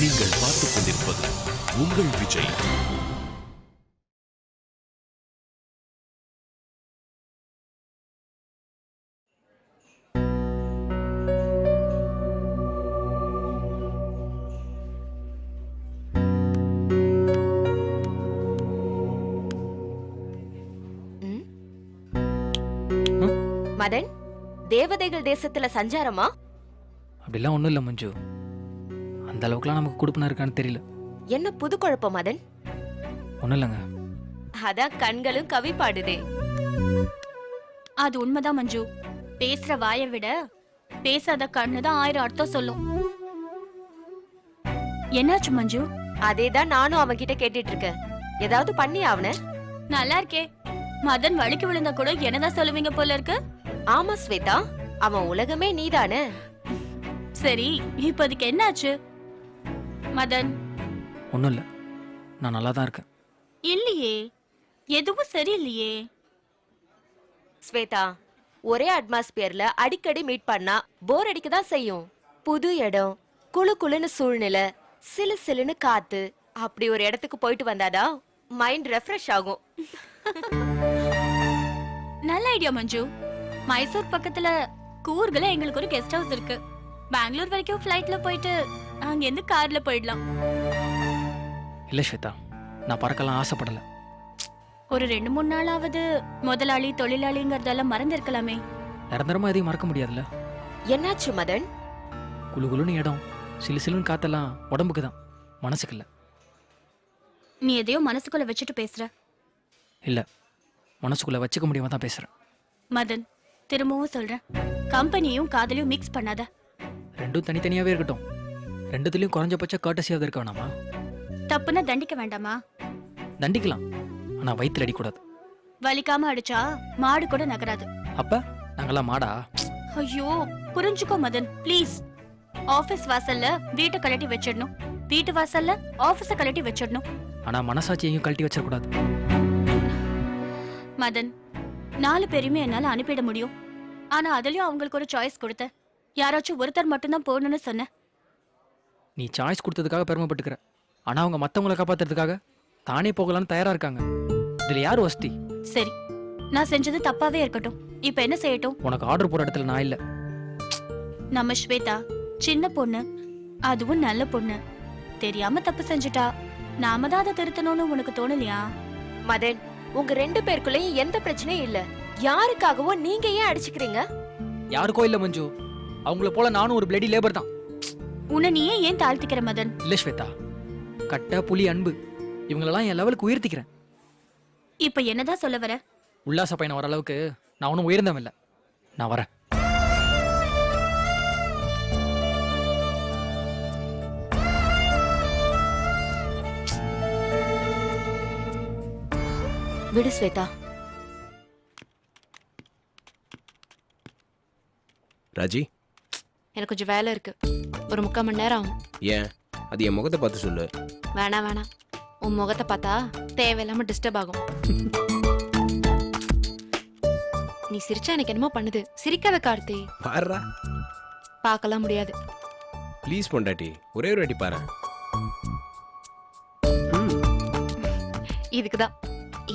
நீங்கள் பார்த்துக் கொண்டிருப்பது உங்கள் விஜய். மதன் தேவதைகள் தேசத்துல சஞ்சாரமா? அப்படிலாம் ஒன்றும் இல்லை மஞ்சு. அந்த அளவுக்குலாம் நமக்கு கொடுப்பனா இருக்கான்னு தெரியல. என்ன புது குழப்பம் மதன்? ஒன்றும் இல்லைங்க. அதான் கண்களும் கவி பாடுதே அது உண்மைதான் மஞ்சு. பேசுற வாயை விட பேசாத கண்ணு தான் ஆயிரம் அர்த்தம் சொல்லும். என்னாச்சு மஞ்சு? அதேதான் நானும் அவன் கிட்ட கேட்டுட்டு இருக்கேன் ஏதாவது பண்ணி அவன? நல்லா இருக்கே மதன் வழுக்கி விழுந்தா கூட என்னதான் சொல்லுவீங்க போல இருக்கு? ஆமா ஸ்வேதா. அவன் உலகமே நீதானே? சரி இப்போதைக்கு என்னாச்சு? மதன். ஒன்றும் இல்லை நான் நல்லா தான் இருக்கேன். இல்லையே. எதுவும் சரியில்லையே. ஸ்வேதா ஒரே அட்மாஸ்பியர்ல அடிக்கடி மீட் பண்ணா போர் அடிக்க தான் செய்யும். புது இடம் குளு குளுன்னு சூழ்நிலை சிலு சிலுன்னு காத்து. அப்படி ஒரு இடத்துக்கு போயிட்டு வந்தாதான் மைண்ட் ரெஃப்ரெஷ் ஆகும். நல்ல ஐடியா மஞ்சு. மைசூர் பக்கத்துல கூர்குல எங்களுக்கு ஒரு கெஸ்ட் ஹவுஸ் இருக்கு. பெங்களூர் வரைக்கும் ஃப்ளைட்ல போயிட்டு அங்கிருந்து கார்ல போயிடலாம். இல்லை ஸ்வேதா நான் பறக்கலாம் ஆசைப்படலை. ஒரு ரெண்டு மூணு நாளாவது முதலாளி தொழிலாளிங்கிறதெல்லாம் மறந்துருக்கலாமே. நிரந்தரமாக எதையும் மறக்க முடியாதுல்ல? என்னாச்சு மதன்? குளு குளுன்னு இடம் சிலு சிலுன்னு காத்தெல்லாம் உடம்புக்கு தான் மனசுக்கு இல்லை நீ எதையோ மனசுக்குள்ள வச்சுட்டு பேசுற. இல்லை மனசுக்குள்ளே வச்சுக்க முடியாம தான் பேசுகிறேன் மதன் திரும்பவும் சொல்றேன். கம்பெனியும் காதலையும் மிக்ஸ் பண்ணாத. ரெண்டும் தனித்தனியாகவே இருக்கட்டும். ரெண்டுத்துலேயும் குறைஞ்சபட்ச கர்டசியாவது இருக்க வேணாமா? தப்புன்னா தண்டிக்க வேண்டாமா? தண்டிக்கலாம். ஆனால் வயிற்றுல அடிக்கூடாது. வலிக்காம அடிச்சா மாடு கூட நகராது. அப்போ? நாங்களாம் மாடா? ஐயோ புரிஞ்சுக்கோ மதன் ப்ளீஸ் ஆபீஸ் வாசல்ல வீட்டை கழட்டி வச்சிடணும். வீட்டு வாசல்ல ஆபீஸ கழட்டி வச்சிடணும். ஆனால் மனசாட்சியையும் கழட்டி வச்சிடக்கூடாது. மதன் நாலு பேருமே என்னால அனுப்பிட முடியும். ஆனா அதுலயும் அவங்களுக்கு ஒரு சாய்ஸ் கொடுத்த யாராச்சும் ஒருத்தர் மட்டும்தான் போகணும்னு சொன்ன நீ சாய்ஸ் கொடுத்ததுக்காக பெருமைப்பட்டுக்கிற. ஆனால் அவங்க மற்றவங்களை காப்பாத்துறதுக்காக தானே போகலான்னு தயாராக இருக்காங்க. இதில் யார் வசதி சரி நான் செஞ்சது தப்பாவே இருக்கட்டும். இப்ப என்ன செய்யட்டும்? உனக்கு ஆர்டர் போகிற இடத்துல நான் இல்லை. நம்ம ஸ்வேதா சின்ன பொண்ணு அதுவும் நல்ல பொண்ணு. தெரியாம தப்பு செஞ்சுட்டா நாம தான் அதை திருத்தணும்னு உனக்கு தோணலையா? மதன் உங்க ரெண்டு பேருக்குள்ளயும் எந்த பிரச்சனையும் இல்ல. யாருக்காகவோ நீங்க ஏன் அடிச்சுக்கிறீங்க? யாருக்கோ இல்லை மஞ்சு. அவங்கள போல நானும் ஒரு பிளடி லேபர் தான். உன்னை நீயே ஏன் தாழ்த்திக்கிற மதன்? இல்லை ஸ்வேதா கட்ட புலி அன்பு. இவங்களெல்லாம் என் லெவலுக்கு உயர்த்திக்கிறேன். இப்ப என்னதான் சொல்ல வர? உல்லாச பயணம் வர அளவுக்கு நான் ஒன்றும் உயர்ந்தவன் இல்லை. நான் வரேன். விடு ஸ்வேதா. ராஜி. எனக்கு கொஞ்சம் வேலை இருக்கு. ஒரு முக்கால் மணி நேரம் ஆகும். ஏன்? அது என் முகத்தை பார்த்து சொல்லு. வேணாம் வேணாம். உன் முகத்தை பார்த்தா தேவையில்லாம டிஸ்டர்ப் ஆகும். நீ சிரிச்சா எனக்கு என்னமோ பண்ணுது. சிரிக்காத கார்த்தி. பாருடா பார்க்கலாம் முடியாது. ப்ளீஸ் பொண்டாட்டி ஒரே ஒரு வாட்டி பாரு. இதுக்கு தான்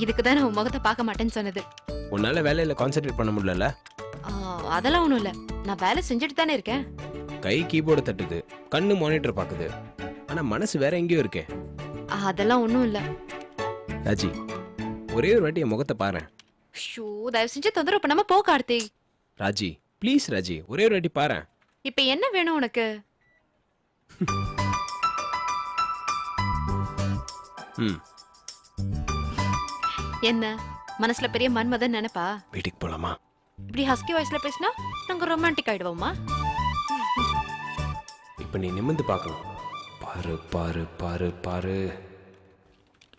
இதுக்கு தான் நான் உன் முகத்தை பார்க்க மாட்டேன்னு சொன்னது. உன்னால வேலையில கான்சென்ட்ரேட் பண்ண முடியல அதெல்லாம் ஒன்றும் இல்லை. நான் வேலை செஞ்சுட்டு தானே இருக்கேன். கை கீபோர்டு தட்டுது கண்ணு மானிட்டர் பாக்குது. ஆனா மனசு வேற எங்கேயோ இருக்கே. அதெல்லாம் ஒன்றும் இல்லை. ராஜி ஒரே ஒரு வாட்டி என் முகத்தை பாரு ஷோ தயவு செஞ்சு தொந்தரவு பண்ணாம போ கார்த்தி. ராஜி ப்ளீஸ் ராஜி ஒரே ஒரு வாட்டி பாரு இப்போ என்ன வேணும் உனக்கு? ம். என்ன? மனசுல பெரிய மன்மதன் நினைப்பா? வீட்டுக்கு போலாமா? இப்படி ஹஸ்கி வாய்ஸ்ல பேசினா நாங்க ரொமான்டிக் ஆயிடுவோமா? இப்போ நீ நிமிந்து பார்க்கணும். பாரு பாரு பாரு பாரு.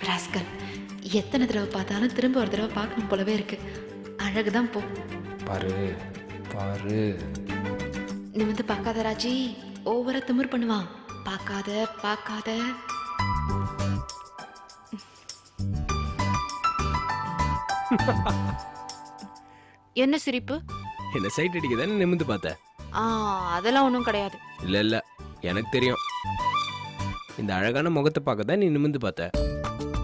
ராஸ்கல் எத்தனை தடவை பார்த்தாலும் திரும்ப ஒரு தடவை பார்க்கணும் போலவே இருக்கு. அழகுதான் போ. பாரு பாரு. நீ வந்து பார்க்காத ராஜி ஓவரா திமிர் பண்ணுவான் பார்க்காத பார்க்காத. என்ன சிரிப்பு? என்ன சைட் அடிக்க தானே நிமிந்து பார்த்த? ஆ அதெல்லாம் ஒன்றும் கிடையாது. இல்ல இல்ல. எனக்கு தெரியும். இந்த அழகான முகத்தை பார்க்க தான் நீ நிமிந்து பார்த்த.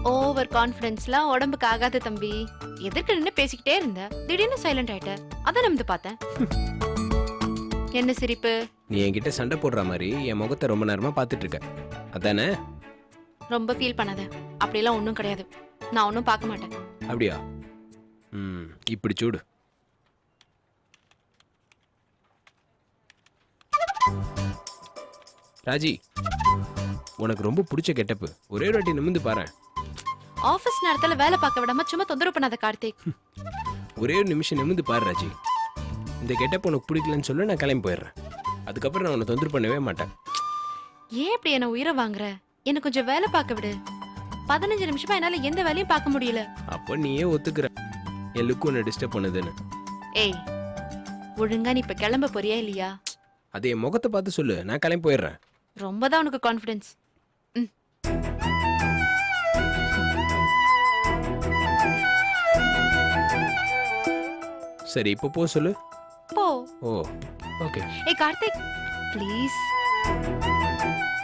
ஓவர் கான்ஃபிடன்ஸ்லாம் உடம்புக்கு ஆகாத தம்பி. எதிர்க்க நின்னு பேசிக்கிட்டே இருந்த. திடீர்னு சைலண்ட் ஆயிட்ட. அதான் நம்பி பார்த்தேன். என்ன சிரிப்பு? நீ என்கிட்ட சண்டை போடுற மாதிரி என் முகத்தை ரொம்ப நேரமா பார்த்துட்டு இருக்க. அதானே? ரொம்ப ஃபீல் பண்ணாத. அப்படிலாம் ஒன்றும் கிடையாது. நான் ஒன்றும் பார்க்க மாட்டேன். அப்படியா? ம் இப்படி சூடு. ராஜி உனக்கு ரொம்ப பிடிச்ச கெட்டப்பு. ஒரே ஒரு வாட்டி நிமிந்து பாரு. ஆஃபீஸ் நேரத்துல வேலை பார்க்க விடாம சும்மா தொந்தரவு பண்ணாத கார்த்திக். ஒரே ஒரு நிமிஷம் நிமிந்து பாரு ராஜி. இந்த கெட்டப் உனக்கு பிடிக்கலன்னு சொல்ல நான் கிளம்பி போயிடுறேன். அதுக்கப்புறம் நான் உன்னை தொந்தரவு பண்ணவே மாட்டேன். ஏன் இப்படி என்ன உயிரை வாங்குற? என்ன கொஞ்சம் வேலை பார்க்க விடு. பதினஞ்சு நிமிஷமா என்னால எந்த வேலையும் பார்க்க முடியல. அப்போ நீயே ஒத்துக்கிற. என் லுக்கு உன்னை டிஸ்டர்ப் பண்ணுதுன்னு. ஏய் ஒழுங்கா நீ இப்ப கிளம்ப போறியா இல்லையா? அது என் முகத்தை பார்த்து சொல்லு நான் கிளம்பி போயிடுறேன். ரொம்ப தான் உனக்கு கான்ஃபிடன்ஸ் சரி இப்போ போ சொல்லு. போ. Oh okay. ஏய் கார்த்திக் ப்ளீஸ்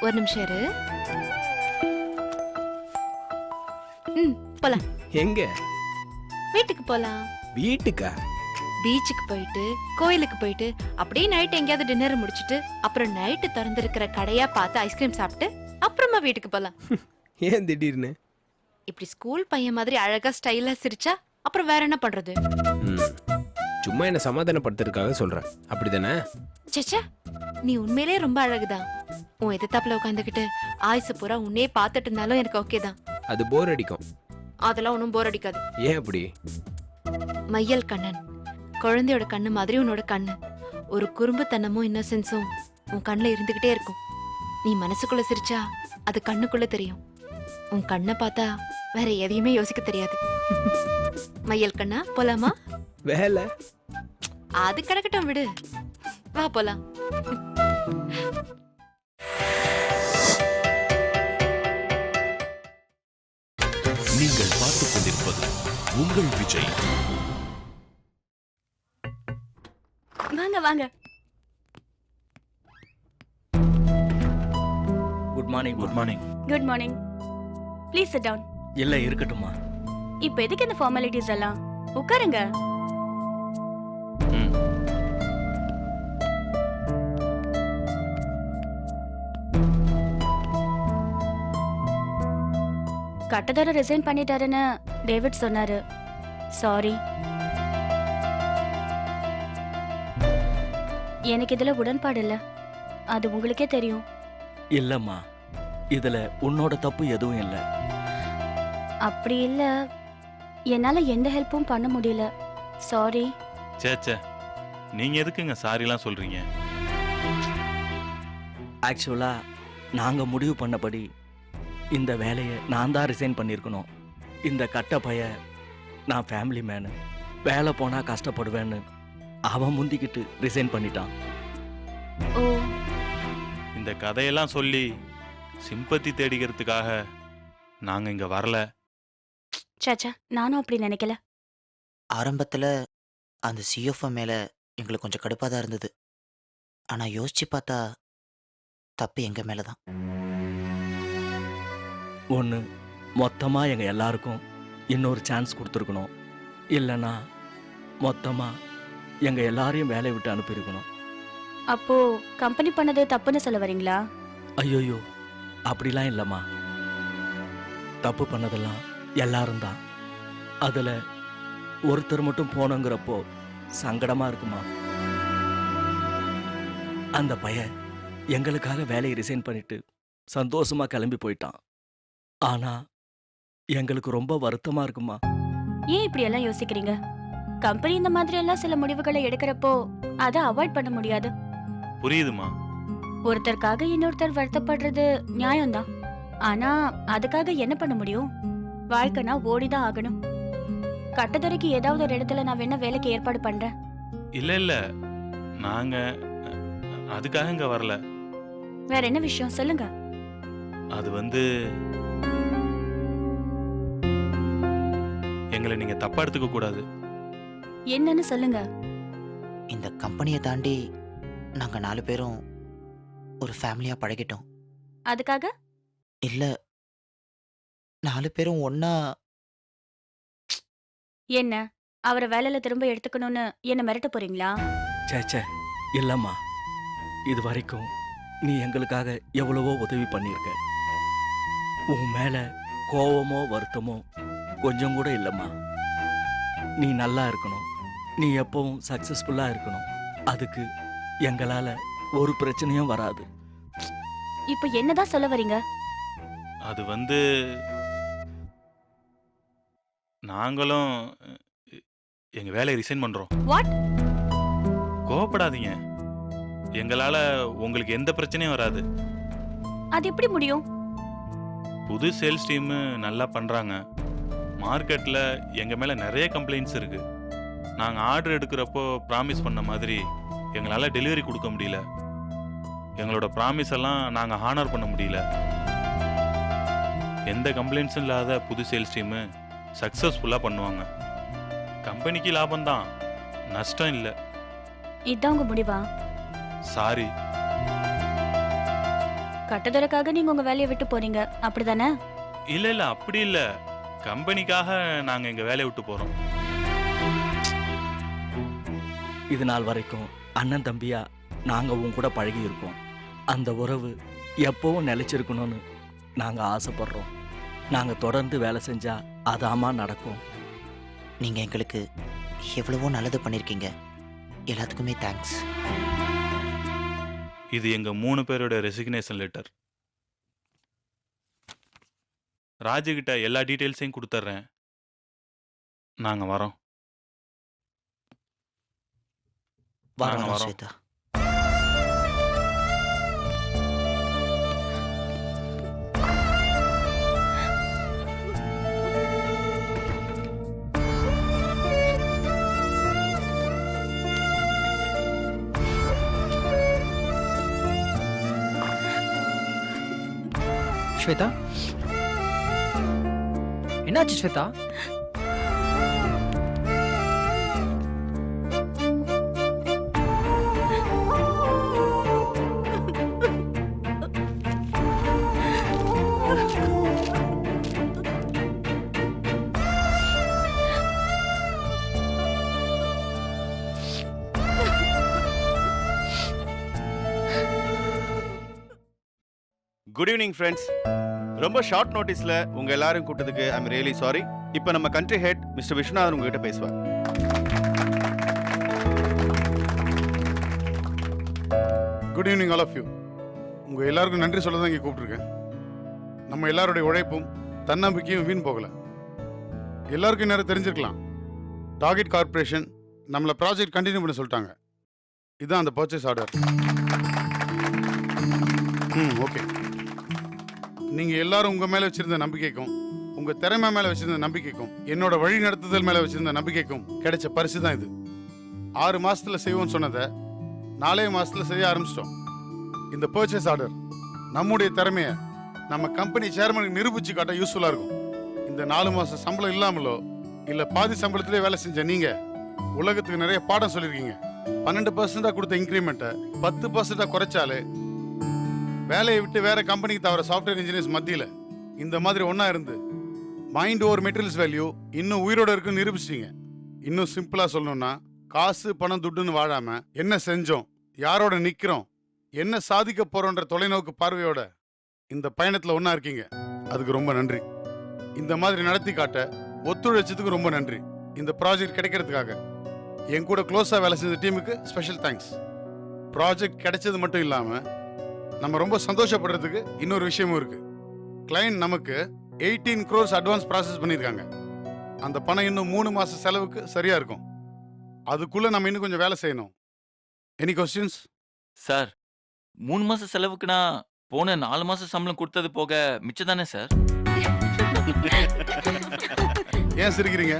ஒரு நிமிஷம் இரு. ம் போலாம். எங்க? வீட்டுக்கு போலாம். வீட்டுக்கா? பீச்சுக்கு போயிட்டு கோயிலுக்கு போயிட்டு அப்படியே நைட் எங்கேயாவது டின்னர் முடிச்சிட்டு அப்புறம் நைட்டு திறந்திருக்கிற கடையா பார்த்து ஐஸ்கிரீம் சாப்பிட்டு அப்புறமா வீட்டுக்கு போலாம். ஏன் திடீர்னு? இப்படி ஸ்கூல் பையன் மாதிரி அழகா ஸ்டைலா சிரிச்சா அப்புறம் வேற என்ன பண்றது. சும்மா என்ன சமாதானப்படுத்துறதுக்காக சொல்றேன். அப்படிதானே? சேச்சே நீ உண்மையிலே ரொம்ப அழகுதான். உன் எதிர்த்தாப்புல உட்காந்துக்கிட்டு ஆயுசு பூரா உன்னையே பார்த்துட்டு இருந்தாலும் எனக்கு ஓகே தான். அது போர் அடிக்கும். அதெல்லாம் ஒன்றும் போர் அடிக்காது. ஏன் அப்படி? மையல் கண்ணன். குழந்தையோட கண்ணு மாதிரி உன்னோட கண்ணு. ஒரு குறும்புத்தனமும் இன்னசென்ஸும் உன் கண்ணுல இருந்துகிட்டே இருக்கும். நீ மனசுக்குள்ள சிரிச்சா அது கண்ணுக்குள்ள தெரியும். உன் கண்ணை பார்த்தா வேற எதையுமே யோசிக்க தெரியாது. மையல் கண்ணா போலாமா? வேலை. அது கிடக்கட்டும் விடு. வா போலாம். நீங்கள் பார்த்துக் கொண்டிருப்பது உங்கள் விஜய். வாங்க வாங்க. Good morning good morning good morning please sit down இல்ல இருக்கட்டுமா இப்போ எதுக்கு இந்த ஃபார்மாலிட்டிஸ் எல்லாம்? உட்காருங்க. ம். கட்டதார ரிசைன் பண்ணிட்டாருன்னு டேவிட் சொன்னாரு. சாரி எனக்கு இதுல உடன்பாடு இல்ல. அது உங்களுக்கே தெரியும். இல்லம்மா. இதுல உன்னோட தப்பு எதுவும் இல்ல. அப்படி இல்ல. என்னால எந்த ஹெல்ப்பும் பண்ண முடியல. சாரி சே சே நீங்க எதுக்குங்க சாரிலாம் சொல்றீங்க? ஆக்சுவலா நாங்க முடிவு பண்ணபடி இந்த வேலையை நான் தான் ரிசைன் பண்ணியிருக்கணும் இந்த கட்ட பைய நான் ஃபேமிலி மேனு வேலை போனா கஷ்டப்படுவேன்னு அவன் முந்திக்கிட்டு ரிசைன் பண்ணிட்டான். ஓ. இந்த கதையெல்லாம் சொல்லி சிம்பத்தி தேடிக்கிறதுக்காக நாங்க இங்க வரல. சாச்சா நானும் அப்படி நினைக்கல. ஆரம்பத்தில் அந்த சிஎஃப்ஓ மேலே எங்களுக்கு கொஞ்சம் கடுப்பாக தான் இருந்தது. ஆனால் யோசிச்சு பார்த்தா தப்பு எங்கள் மேலே தான் ஒன்று மொத்தமாக எங்கள் எல்லாருக்கும் இன்னொரு சான்ஸ் கொடுத்துருக்கணும். இல்லைன்னா மொத்தமாக எங்கள் எல்லாரையும் வேலையை விட்டு அனுப்பியிருக்கணும். அப்போ கம்பெனி பண்ணது தப்புன்னு சொல்ல வரீங்களா? ஐயோயோ அப்படிலாம் இல்லைம்மா. தப்பு பண்ணதெல்லாம் எல்லாரும் தான். அதில் ஒருத்தர் மட்டும் போனோங்கிறப்போ சங்கடமாக இருக்குமா? அந்த பையன் எங்களுக்காக வேலையை ரிசைன் பண்ணிட்டு சந்தோஷமா கிளம்பி போயிட்டான். ஆனா எங்களுக்கு ரொம்ப வருத்தமா இருக்குமா? ஏன் இப்படி எல்லாம் யோசிக்கிறீங்க? கம்பெனி இந்த மாதிரி எல்லாம் சில முடிவுகளை எடுக்கிறப்போ அதை அவாய்ட் பண்ண முடியாது. புரியுதுமா? ஒருத்தருக்காக இன்னொருத்தர் வருத்தப்படுறது நியாயம்தான். ஆனா அதுக்காக என்ன பண்ண முடியும்? வாழ்க்கைனா ஓடிதான் ஆகணும். கட்டதுரைக்கு ஏதாவது ஒரு இடத்துல நான் வேணா வேலைக்கு ஏற்பாடு பண்றேன். இல்ல இல்ல. நாங்க அதுக்காக இங்க வரல. வேற என்ன விஷயம்? சொல்லுங்க. அது வந்து எங்களை நீங்க தப்பா எடுத்துக்க கூடாது என்னன்னு சொல்லுங்க. இந்த கம்பெனியை தாண்டி நாங்கள் நாலு பேரும் ஒரு ஃபேமிலியாக பழகிட்டோம். அதுக்காக? இல்ல நாலு பேரும் ஒண்ணா என்ன அவரை வேலையில திரும்ப எடுத்துக்கணும்னு என்ன மிரட்ட போறீங்களா? சேச்சே இல்லம்மா. இது வரைக்கும் நீ எங்களுக்காக எவ்வளவோ உதவி பண்ணியிருக்க. உன் மேல கோவமோ வருத்தமோ கொஞ்சம் கூட இல்லைம்மா. நீ நல்லா இருக்கணும். நீ எப்பவும் சக்சஸ்ஃபுல்லா இருக்கணும். அதுக்கு எங்களால ஒரு பிரச்சனையும் வராது. இப்போ என்னதான் சொல்ல வரீங்க? அது வந்து நாங்களும் எங்க வேலையை ரிசைன் பண்றோம். What? கோவப்படாதீங்க. எங்களால உங்களுக்கு எந்த பிரச்சனையும் வராது. அது எப்படி முடியும்? புது சேல்ஸ் டீம் நல்லா பண்றாங்க. மார்க்கெட்ல எங்க மேல நிறைய கம்ப்ளைண்ட்ஸ் இருக்கு. நாங்க ஆர்டர் எடுக்கிறப்போ ப்ராமிஸ் பண்ண மாதிரி எங்களால டெலிவரி கொடுக்க முடியல. எங்களோட ப்ராமிஸ் எல்லாம் நாங்க ஹானர் பண்ண முடியல. எந்த கம்ப்ளைண்ட்ஸும் இல்லாத புது சேல்ஸ் டீம் சக்ஸஸ்ஃபுல்லாக பண்ணுவாங்க. கம்பெனிக்கு லாபம் தான் நஷ்டம் இல்லை. இதான் உங்க முடிவா? சாரி கட்டதொரைக்காக நீங்க உங்க வேலையை விட்டு போறீங்க அப்படிதானே? இல்லை இல்லை அப்படி இல்லை. கம்பெனிக்காக நாங்கள் எங்கள் வேலையை விட்டு போகிறோம் இது நாள் வரைக்கும் அண்ணன் தம்பியா நாங்க உன் கூட பழகி இருக்கோம் அந்த உறவு எப்பவும் நிலைச்சிருக்கணும்னு நாங்க ஆசைப்படுறோம். நாங்க தொடர்ந்து வேலை செஞ்சா அதாமா நடக்கும். நீங்க எங்களுக்கு எவ்வளவோ நல்லது பண்ணிருக்கீங்க. எல்லாத்துக்குமே தேங்க்ஸ் இது எங்கள் மூணு பேரோட ரெசிக்னேஷன் லெட்டர் ராஜுகிட்ட எல்லா டீட்டெயில்ஸையும் கொடுத்துட்றேன். நாங்கள் வரோம். வரோம் வரோம். ஸ்வேதா ஸ்வேதா என்னாச்சு ஸ்வேதா ஈவினிங் ஃப்ரெண்ட்ஸ் ரொம்ப ஷார்ட் நோட்டீஸில் உங்கள் எல்லாரும் கூட்டத்துக்கு ஐம் ரியலி சாரி இப்போ நம்ம கண்ட்ரி ஹெட் மிஸ்டர் விஸ்வநாதன் உங்ககிட்ட பேசுவார். Good evening all of you உங்கள் எல்லாருக்கும் நன்றி சொல்ல தான் இங்கே கூப்பிட்ருக்கேன் நம்ம எல்லாருடைய உழைப்பும் தன்னம்பிக்கையும் வீண் போகலை. எல்லாருக்கும் நேரம் தெரிஞ்சிருக்கலாம். டார்கெட் கார்ப்பரேஷன் நம்மளை ப்ராஜெக்ட் கண்டினியூ பண்ண சொல்லிட்டாங்க. இதுதான் அந்த பர்ச்சேஸ் ஆர்டர் ம் ஓகே நீங்கள் எல்லாரும் உங்கள் மேலே வச்சிருந்த நம்பிக்கைக்கும் உங்கள் திறமை மேலே வச்சிருந்த நம்பிக்கைக்கும் என்னோட வழி நடத்துதல் மேலே வச்சிருந்த நம்பிக்கைக்கும் கிடைச்ச பரிசு தான் இது. ஆறு மாசத்துல செய்வோம்னு சொன்னதை நாலே மாசத்துல செய்ய ஆரம்பிச்சிட்டோம். இந்த பர்ச்சேஸ் ஆர்டர் நம்முடைய திறமைய நம்ம கம்பெனி சேர்மனுக்கு நிரூபிச்சு காட்ட யூஸ்ஃபுல்லா இருக்கும். இந்த நாலு மாசம் சம்பளம் இல்லாமலோ இல்ல பாதி சம்பளத்திலே வேலை செஞ்ச நீங்க உலகத்துக்கு நிறைய பாடம் சொல்லியிருக்கீங்க. பன்னெண்டு பர்சன்டா கொடுத்த இன்க்ரிமெண்ட்டை பத்து பர்சன்டா குறைச்சாலே வேலையை விட்டு வேற கம்பெனிக்கு தவிர சாஃப்ட்வேர் இன்ஜினியர்ஸ் மத்தியில் இந்த மாதிரி ஒன்றா இருந்து மைண்ட் ஓவர் மெட்டீரியல்ஸ் வேல்யூ இன்னும் உயிரோட இருக்குன்னு நிரூபிச்சிட்டீங்க. இன்னும் சிம்பிளா சொல்லணும்னா காசு பணம் துட்டுன்னு வாழாம என்ன செஞ்சோம் யாரோட நிக்கிறோம் என்ன சாதிக்க போறோன்ற தொலைநோக்கு பார்வையோட இந்த பயணத்துல ஒன்றா இருக்கீங்க. அதுக்கு ரொம்ப நன்றி. இந்த மாதிரி நடத்தி காட்ட ஒத்துழைச்சதுக்கு ரொம்ப நன்றி. இந்த ப்ராஜெக்ட் கிடைக்கிறதுக்காக. என் கூட க்ளோஸா வேலை செஞ்ச டீமுக்கு ஸ்பெஷல் தேங்க்ஸ் ப்ராஜெக்ட் கிடைச்சது மட்டும் இல்லாமல் நம்ம ரொம்ப சந்தோஷப்படுறதுக்கு இன்னொரு விஷயமும் இருக்கு. கிளையண்ட் நமக்கு எயிட்டீன் க்ரோர்ஸ் அட்வான்ஸ் ப்ராசஸ் பண்ணியிருக்காங்க. அந்த பணம் இன்னும் மூணு மாச செலவுக்கு சரியா இருக்கும். அதுக்குள்ள நம்ம இன்னும் கொஞ்சம் வேலை செய்யணும். எனி கொஸ்டின்ஸ் சார் மூணு மாசம் செலவுக்குனா போன நாலு மாசம் சம்பளம் கொடுத்தது போக மிச்சம் தானே சார்? ஏன் சிரிக்கிறீங்க?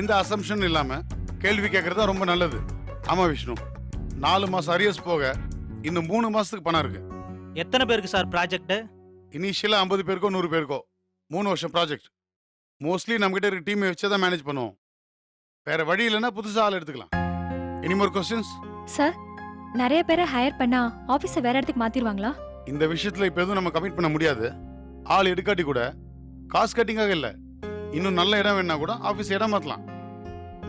எந்த அசம்ஷன் இல்லாம கேள்வி கேட்கறது தான் ரொம்ப நல்லது. ஆமா விஷ்ணு. நாலு மாசம் அரியர்ஸ் போக இன்னும் மூணு மாசத்துக்கு பணம் இருக்கு. எத்தனை பேருக்கு சார் ப்ராஜெக்ட் இனிஷியலா ஐம்பது பேருக்கோ நூறு பேருக்கோ. மூணு வருஷம் ப்ராஜெக்ட். மோஸ்ட்லி நம்மகிட்ட இருக்க டீமை வச்சு தான் மேனேஜ் பண்ணுவோம். வேற வழி இல்லைன்னா புதுசா ஆள் எடுத்துக்கலாம். எனி மோர் கொஸ்டின்ஸ் சார் நிறைய பேரை ஹையர் பண்ணா ஆபீஸை வேற இடத்துக்கு மாத்திருவாங்களா? இந்த விஷயத்துல இப்ப எதுவும் நம்ம கமிட் பண்ண முடியாது. ஆள் எடுக்காட்டி கூட காசு கட்டிங்காக இல்லை. இன்னும் நல்ல இடம் வேணா கூட ஆஃபீஸ் இடம் மாற்றலாம்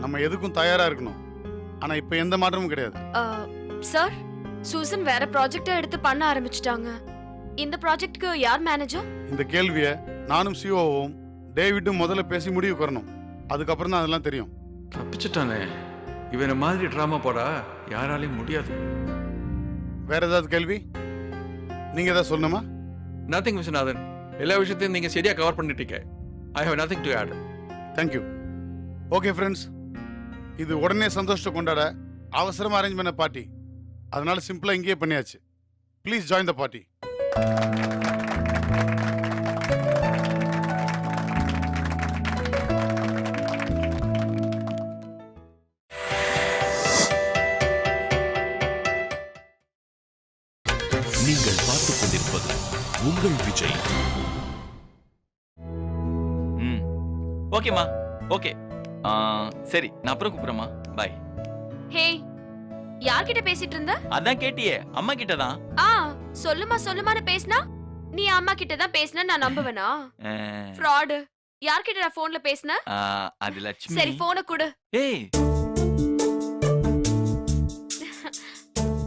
நம்ம எதுக்கும் தயாராக இருக்கணும். ஆனால் இப்போ எந்த மாற்றமும் கிடையாது. சார் சூசன் வேற ப்ராஜெக்டை எடுத்து பண்ண ஆரம்பிச்சிட்டாங்க. இந்த ப்ராஜெக்ட்க்கு யார் மேனேஜர் இந்த கேள்வியை நானும் சிஓவும் டேவிட்டும் முதல்ல பேசி முடிவு வரணும் அதுக்கப்புறம் தான் அதெல்லாம் தெரியும். தப்பிச்சிட்டானே. இவனை மாதிரி ட்ராமா போடா? யாராலையும் முடியாது. வேற ஏதாவது கேள்வி? நீங்க ஏதாவது சொல்லணுமா? நத்திங் விஸ்வநாதன் எல்லா விஷயத்தையும் நீங்க சரியா கவர் பண்ணிட்டீங்க. I have nothing to add thank you okay friends இது உடனே சந்தோஷத்தை கொண்டாட அவசரமா அரேஞ்ச் பண்ண பார்ட்டி அதனால சிம்பிளா இங்கேயே பண்ணியாச்சு. ப்ளீஸ் ஜாயின் த பார்ட்டி நீங்கள் பார்த்துக் கொண்டிருப்பது உங்கள் விஜய். ம். ஓகேம்மா. ஓகே. சரி நான் அப்புறம் கூப்பிடுறேம்மா. பாய் யார்கிட்ட பேசிட்டு இருந்த? அதான் கேட்டியே அம்மா கிட்ட தான் ஆ சொல்லுமா சொல்லுமான்னு பேசினா? நீ அம்மா கிட்ட தான் பேசின நான் நம்புவேனா? ஃப்ராடு. யார்கிட்ட நான் போன்ல பேசின? அது லட்சுமி. சரி போனை கொடு. ஏய்.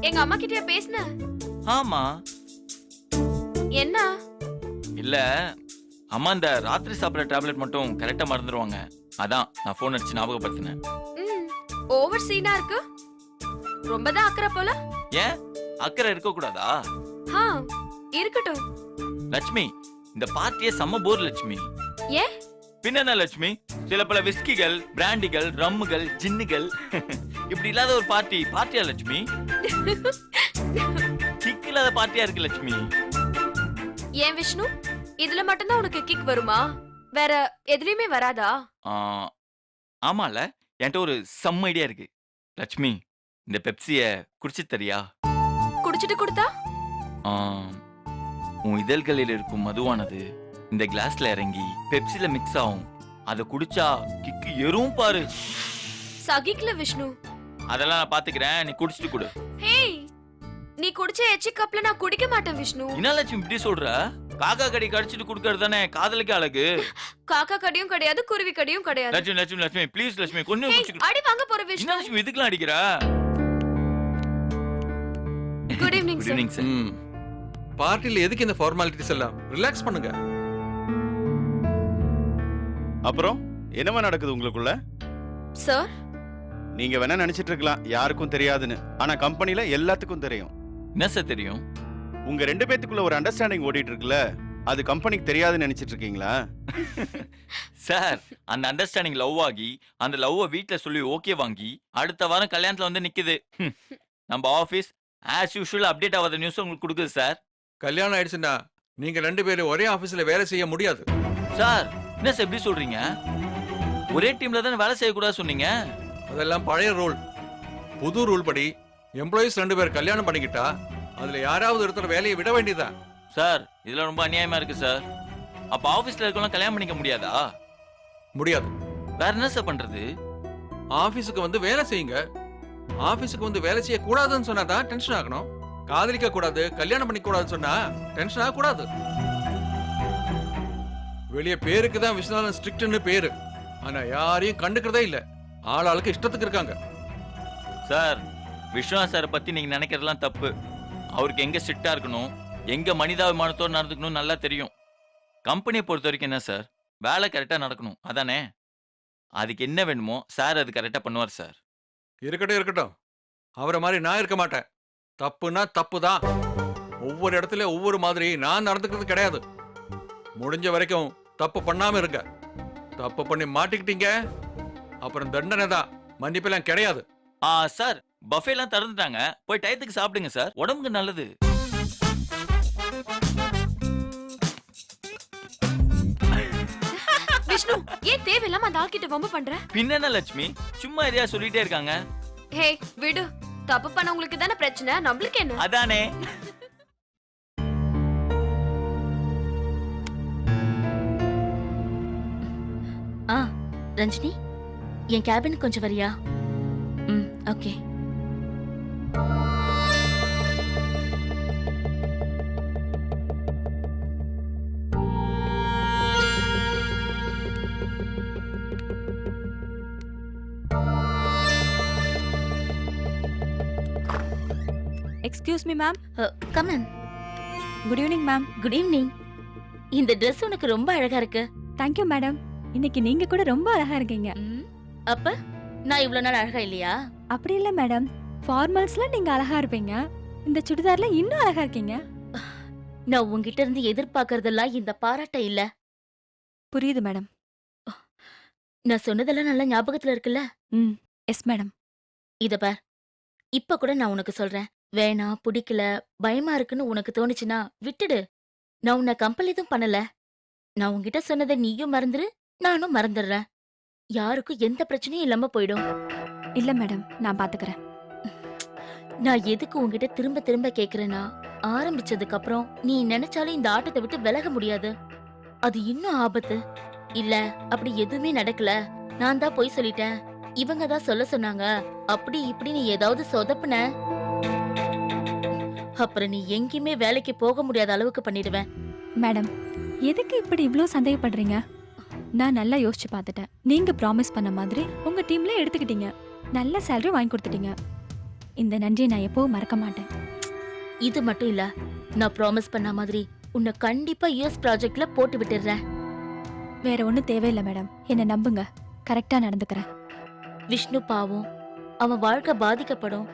எங்க அம்மா கிட்டயா பேசின? ஆமா. என்ன? இல்ல அம்மா இந்த ராத்திரி சாப்பிடுற டேப்லெட் மட்டும் கரெக்டா மறந்துடுவாங்க அதான் நான் ஃபோன் அடிச்சு ஞாபகப்படுத்தினேன். ஓவர் சீனா இருக்கு? ரொம்ப தான் அக்கறை போல? ஏன்? அக்கறை இருக்க கூடாதா ஆ இருக்கட்டும். லட்சுமி இந்த பார்ட்டியே செம்ம போர் லட்சுமி. ஏன் பின்ன லட்சுமி? சில பல விஸ்கிகள் பிராண்டிகள் ரம்முகள் ஜின்னுகள். இப்படி இல்லாத ஒரு பார்ட்டி பார்ட்டியா லட்சுமி? கிக் இல்லாத பார்ட்டியா இருக்கு லட்சுமி. ஏன் விஷ்ணு? இதுல மட்டும்தான் உனக்கு கிக் வருமா? வேற எதுலயுமே வராதா? ஆ, ஆமால. என்கிட்ட ஒரு செம்ம ஐடியா இருக்கு. லட்சுமி இந்த பெப்சிய குடிச்சு தரியா? குடிச்சிட்டு கொடுத்தா? ஆ, உன் இதழ்களில் இருக்கும் மதுவானது இந்த கிளாஸ்ல இறங்கி பெப்சில மிக்ஸ் ஆகும் அதை குடிச்சா கிக்கு எறும் பாரு. சகிக்கல விஷ்ணு. அதெல்லாம் நான் பாத்துக்கிறேன். நீ குடிச்சிட்டு கொடு. ஹேய்! நீ குடிச்ச எச்சி கப்ல நான் குடிக்க மாட்டேன் விஷ்ணு. என்ன லட்சுமி இப்படி சொல்ற? காக்கா கடி கடிச்சிட்டு குடுக்கறது தானே? காதலுக்கு அழகு. காக்கா கடியும் கிடையாது குருவி கடியும் கிடையாது. லட்சுமி லட்சுமி லட்சுமி ப்ளீஸ் லட்சுமி கொஞ்சம் ஹேய், அடி வாங்க போற விஷ்ணு. லட்சுமி இதுக்கெல்லாம் அடிக்கிற? Good evening good sir evening sir ம். பார்ட்டியில் எதுக்கு இந்த ஃபார்மாலிட்டிஸ் எல்லாம்? ரிலாக்ஸ் பண்ணுங்க. அப்புறம் என்னவா நடக்குது உங்களுக்குள்ள? சார் நீங்க வேணா நினைச்சிட்டு இருக்கலாம் யாருக்கும் தெரியாதுன்னு. ஆனா கம்பெனில எல்லாத்துக்கும் தெரியும். என்ன சார் தெரியும்? உங்க ரெண்டு பேத்துக்குள்ள ஒரு அண்டர்ஸ்டாண்டிங் ஓடிட்டு இருக்குல்ல அது கம்பெனிக்கு தெரியாதுன்னு நினைச்சிட்டு இருக்கீங்களா சார் அந்த அண்டர்ஸ்டாண்டிங் லவ் ஆகி அந்த லவ்வை வீட்ல சொல்லி ஓகே வாங்கி அடுத்த வாரம் கல்யாணத்துல வந்து நிக்குது. ஹம். நம்ம ஆபீஸ் ஆஸ் யூஷுவல் அப்டேட் ஆகாத நியூஸ் உங்களுக்கு கொடுக்குது சார் கல்யாணம் ஆயிடுச்சுன்னா நீங்க ரெண்டு பேரும் ஒரே ஆபீஸ்ல வேலை செய்ய முடியாது. சார் என்ன சார் எப்படி சொல்றீங்க? ஒரே டீம்ல தானே வேலை செய்யக்கூடாது சொன்னீங்க? அதெல்லாம் பழைய ரூல் புது ரூல் படி எம்ப்ளாயிஸ் ரெண்டு பேர் கல்யாணம் பண்ணிக்கிட்டா அதுல யாராவது ஒருத்தர் வேலையை விட வேண்டியதுதான். சார் இதெல்லாம் ரொம்ப அநியாயமா இருக்கு சார் அப்ப ஆபீஸ்ல இருக்கவங்க கல்யாணம் பண்ணிக்க முடியாதா? முடியாது. வேற என்ன சார் பண்றது? ஆபீஸுக்கு வந்து வேலை செய்யுங்க. ஆபீஸுக்கு வந்து வேலை செய்ய கூடாதுன்னு சொன்னா தான் டென்ஷன் ஆகணும். காதலிக்க கூடாது கல்யாணம் பண்ணிக்க கூடாதுன்னு சொன்னா டென்ஷன் ஆக கூடாது வெளியே பேருக்கு தான் விஸ்வநாதன் ஸ்ட்ரிக்ட்னு பேரு. ஆனா யாரையும் கண்டுக்கிறதே இல்ல. ஆளாளுக்கு இஷ்டத்துக்கு இருக்காங்க. சார் விஸ்வநாத் சாரை பத்தி நீங்க நினைக்கிறதெல்லாம் தப்பு. அவருக்கு எங்க ஸ்ட்ரிக்டா இருக்கணும் எங்க மனிதாபிமானத்தோடு நடந்துக்கணும் நல்லா தெரியும். கம்பெனியை பொறுத்த வரைக்கும் என்ன சார்? வேலை கரெக்டாக நடக்கணும். அதானே? அதுக்கு என்ன வேணுமோ சார் அது கரெக்டாக பண்ணுவார் சார். இருக்கட்டும் இருக்கட்டும். அவரை மாதிரி நான் இருக்க மாட்டேன். தப்புன்னா தப்பு தான். ஒவ்வொரு இடத்துல ஒவ்வொரு மாதிரி நான் நடந்துக்கிறது கிடையாது. முடிஞ்ச வரைக்கும் தப்பு பண்ணாம இருங்க. தப்பு பண்ணி மாட்டிக்கிட்டீங்க. அப்புறம் தண்டனை தான். மன்னிப்பெல்லாம் கிடையாது. ஆ சார். பஃபேலாம் திறந்துட்டாங்க. போய் டயத்துக்கு சாப்பிடுங்க சார். உடம்புக்கு நல்லது. விஷ்ணு ஏன் தேவையில்லாம அந்த ஆள்கிட்ட வம்பு பண்ற? பின்ன லட்சுமி? சும்மா எதையா சொல்லிட்டே இருக்காங்க? ஹே விடு. தப்பு பண்ணவங்களுக்கு தானே பிரச்சனை. நம்மளுக்கு என்ன? அதானே. ஆ ரஞ்சினி என் கேபின் கொஞ்சம் வரியா? ம் okay excuse me ma'am come on good evening ma'am good evening இந்த Dress உனக்கு ரொம்ப அழகா இருக்கு. தேங்க்யூ மேடம் இன்னைக்கு நீங்க கூட ரொம்ப அழகா இருக்கீங்க. அப்ப நான் இவ்வளவு நாள் அழகா இல்லையா? அப்படி இல்ல மேடம் ஃபார்மல்ஸ்ல நீங்க அழகா இருப்பீங்க. இந்த சுடிதார்ல இன்னும் அழகா இருக்கீங்க. நான் உன்கிட்ட இருந்து எதிர்பார்க்கறதெல்லாம் இந்த பாராட்ட இல்ல. புரியுது மேடம் நான் சொன்னதெல்லாம் நல்லா ஞாபகத்துல இருக்குல்ல? ம். எஸ் மேடம் இத பார். இப்ப கூட நான் உனக்கு சொல்றேன். வேணாம் பிடிக்கல பயமா இருக்குன்னு உனக்கு தோணுச்சுன்னா விட்டுடு. நான் உன்னை கம்பல் எதுவும் பண்ணல. நான் உன்கிட்ட சொன்னதை நீயும் மறந்துரு நானும் மறந்துடுறேன். யாருக்கும் எந்த பிரச்சனையும் இல்லாம போயிடும். இல்ல மேடம் நான் பாத்துக்கறேன். நான் எதுக்கு உன்கிட்ட திரும்ப திரும்ப கேக்குறேன்னா ஆரம்பிச்சதுக்கு அப்புறம் நீ நினைச்சாலும் இந்த ஆட்டத்தை விட்டு விலக முடியாது. அது இன்னும் ஆபத்து. இல்ல அப்படி எதுவுமே நடக்கல. நான் தான் போய் சொல்லிட்டேன். இவங்க தான் சொல்ல சொன்னாங்க. அப்படி இப்படி நீ ஏதாவது சொதப்புன. அப்புறம் நீ எங்கேயுமே வேலைக்கு போக முடியாத அளவுக்கு பண்ணிடுவேன். மேடம் எதுக்கு இப்படி இவ்ளோ சந்தேகப்படுறீங்க? நான் நல்லா யோசிச்சு பார்த்துட்டேன். நீங்க ப்ராமிஸ் பண்ண மாதிரி உங்க டீம்ல எடுத்துக்கிட்டீங்க. நல்ல சேலரி வாங்கி கொடுத்துட்டீங்க. இந்த நன்றியை நான் எப்பவும் மறக்க மாட்டேன். இது மட்டும் இல்ல நான் ப்ராமிஸ் பண்ண மாதிரி உன்னை கண்டிப்பா யூஎஸ் ப்ராஜெக்ட்ல போட்டு விட்டுடுறேன். வேற ஒன்றும் தேவையில்லை மேடம். என்னை நம்புங்க. கரெக்டா நடந்துக்கிறேன். விஷ்ணு பாவம் அவன் வாழ்க்கை பாதிக்கப்படும்.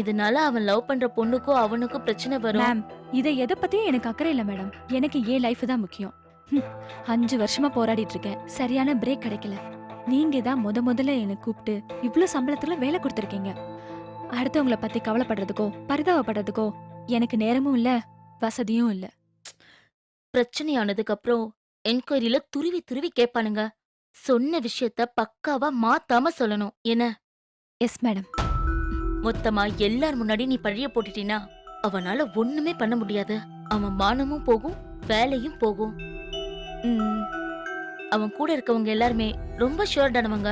இதனால அவன் லவ் பண்ற பொண்ணுக்கும் அவனுக்கும் பிரச்சனை வரும். மேம் இதை எதை பத்தியும் எனக்கு அக்கறை இல்லை மேடம் எனக்கு ஏன் லைஃப் தான் முக்கியம். ஹம், அஞ்சு வருஷமா போராடிட்டு இருக்கேன். சரியான பிரேக் கிடைக்கல. நீங்க தான் முத முதல்ல என்னை கூப்பிட்டு இவ்ளோ சம்பளத்துல வேலை கொடுத்துருக்கீங்க. அடுத்தவங்கள பத்தி கவலைப்படுறதுக்கோ பரிதாபப்படுறதுக்கோ எனக்கு நேரமும் இல்ல வசதியும் இல்ல. பிரச்சனையானதுக்கு அப்புறம் என்கொயரியில துருவி துருவி கேட்பானுங்க. சொன்ன விஷயத்த பக்காவா மாத்தாம சொல்லணும். என்ன? எஸ் மேடம் மொத்தமா எல்லார் முன்னாடி நீ பழிய போட்டுட்டீன்னா அவனால ஒண்ணுமே பண்ண முடியாது. அவன் மானமும் போகும் வேலையும் போகும். ம், அவன் கூட இருக்கவங்க எல்லாருமே ரொம்ப ஷுவர்டானவங்க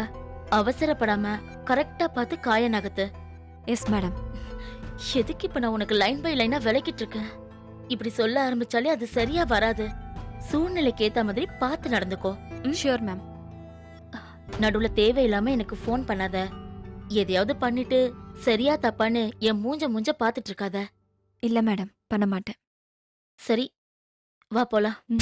அவசரப்படாம கரெக்டா பார்த்து காய நகத்து. எஸ் மேடம் எதுக்கு இப்ப நான் உனக்கு லைன் பை லைனா விளக்கிட்டு இருக்கேன்? இப்படி சொல்ல ஆரம்பிச்சாலே அது சரியா வராது. சூழ்நிலைக்கு ஏத்த மாதிரி பார்த்து நடந்துக்கோ. ஷியோர் மேம் நடுவுல தேவையில்லாம எனக்கு ஃபோன் பண்ணாத. எதையாவது பண்ணிட்டு சரியா தப்பான்னு என் மூஞ்ச மூஞ்ச பாத்துட்டு இருக்காத இல்ல மேடம் பண்ண மாட்டேன். சரி வா போலாம். ம்.